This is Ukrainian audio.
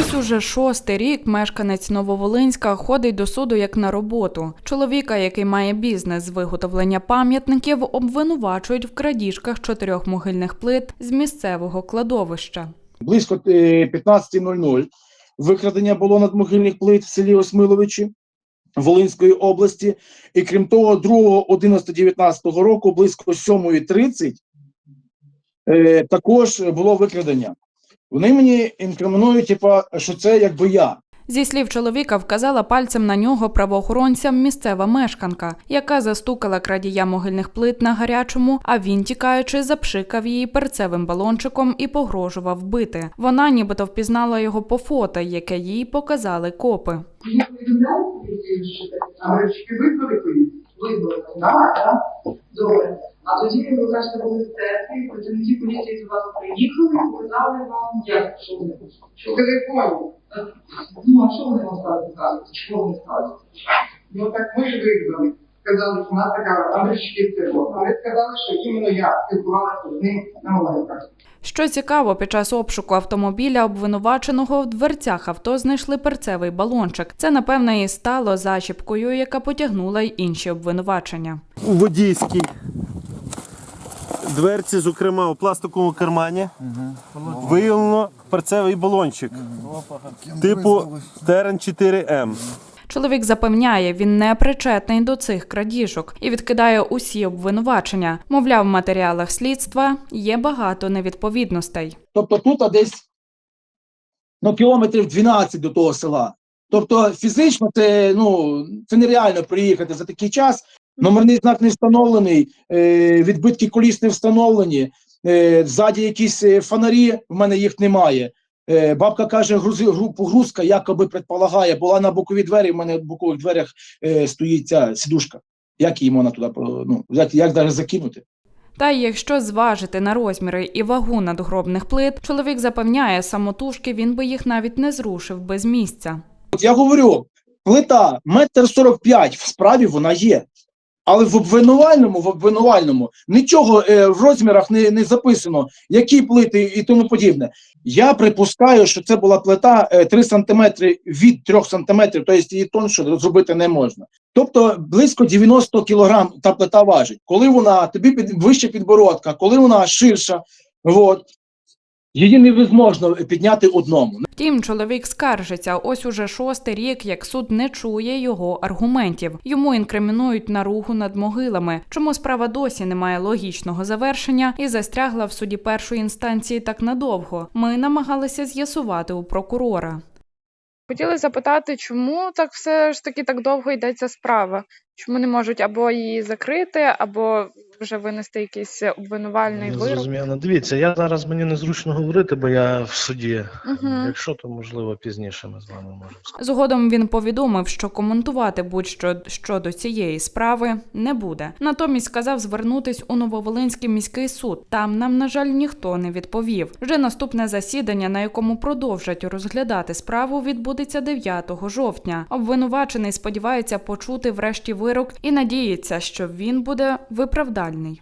Ось уже шостий рік мешканець Нововолинська ходить до суду як на роботу. Чоловіка, який має бізнес з виготовлення пам'ятників, обвинувачують в крадіжках чотирьох могильних плит з місцевого кладовища. Близько е, 15.00 викрадення було надмогильних плит в селі Осмиловичі Волинської області. І крім того, 2.11.19 року, близько 7.30, е, також було викрадення. Вони мені інкримінують, типа, що це якби я. Зі слів чоловіка, вказала пальцем на нього правоохоронцям місцева мешканка, яка застукала крадія могильних плит на гарячому, а він, тікаючи, запшикав її перцевим балончиком і погрожував бити. Вона нібито впізнала його по фото, яке їй показали копи. Не повідомляли що це а речки? Визвали, так, так. Добре. А тоді ви кажете, були в церкві, працівники поліції до вас приїхали і показали вам, як що вони що в телефоні. Ну, а що вони вам стали показувати? Чого вони стали? Ну так ми ж визвали. Сказали, що у нас така Андрійчики це. Вони сказали, що іменно я спілкувалася з ним на маленьках. Що цікаво, під час обшуку автомобіля обвинуваченого в дверцях авто знайшли перцевий балончик. Це напевне і стало зачіпкою, яка потягнула й інші обвинувачення. у водійській дверці, зокрема у пластиковому кармані, виявлено перцевий балончик типу Терен 4М. Чоловік запевняє, він не причетний до цих крадіжок і відкидає усі обвинувачення. Мовляв, в матеріалах слідства є багато невідповідностей. Тобто тут десь ну, кілометрів 12 до того села. Тобто фізично це, ну, це нереально приїхати за такий час. Номерний знак не встановлений, е, відбитки коліс не встановлені, е, ззаді якісь е, фонарі, в мене їх немає. Е, бабка каже, погрузка якоби предполагає, була на бокові двері, в мене в бокових дверях е, стоїть ця сідушка. Як її можна туди ну, як, як навіть закинути? Та й якщо зважити на розміри і вагу надгробних плит, чоловік запевняє, самотужки він би їх навіть не зрушив без місця. От я говорю, плита метр сорок п'ять в справі вона є. Але в обвинувальному, в обвинувальному нічого е, в розмірах не, не записано, які плити і тому подібне. Я припускаю, що це була плита е, 3 см від 3 см, тобто її тонше зробити не можна. Тобто близько 90 кг та плита важить. Коли вона тобі під, вище підбородка, коли вона ширша, от, її невозможно підняти одному. Втім, чоловік скаржиться. Ось уже шостий рік, як суд не чує його аргументів. Йому інкримінують наругу над могилами. Чому справа досі не має логічного завершення і застрягла в суді першої інстанції так надовго? Ми намагалися з'ясувати у прокурора. Хотіли запитати, чому так все ж таки так довго йдеться справа? Чому не можуть або її закрити, або вже винести якийсь обвинувальний Не вирок? зрозуміло. Дивіться, я зараз мені незручно говорити, бо я в суді. Мгм. Якщо, то можливо пізніше ми з вами можемо сказати. Згодом він повідомив, що коментувати будь-що щодо цієї справи не буде. Натомість сказав звернутись у Нововолинський міський суд. Там нам, на жаль, ніхто не відповів. Вже наступне засідання, на якому продовжать розглядати справу, відбудеться 9 жовтня. Обвинувачений сподівається почути врешті вирок і надіється, що він буде виправдальний.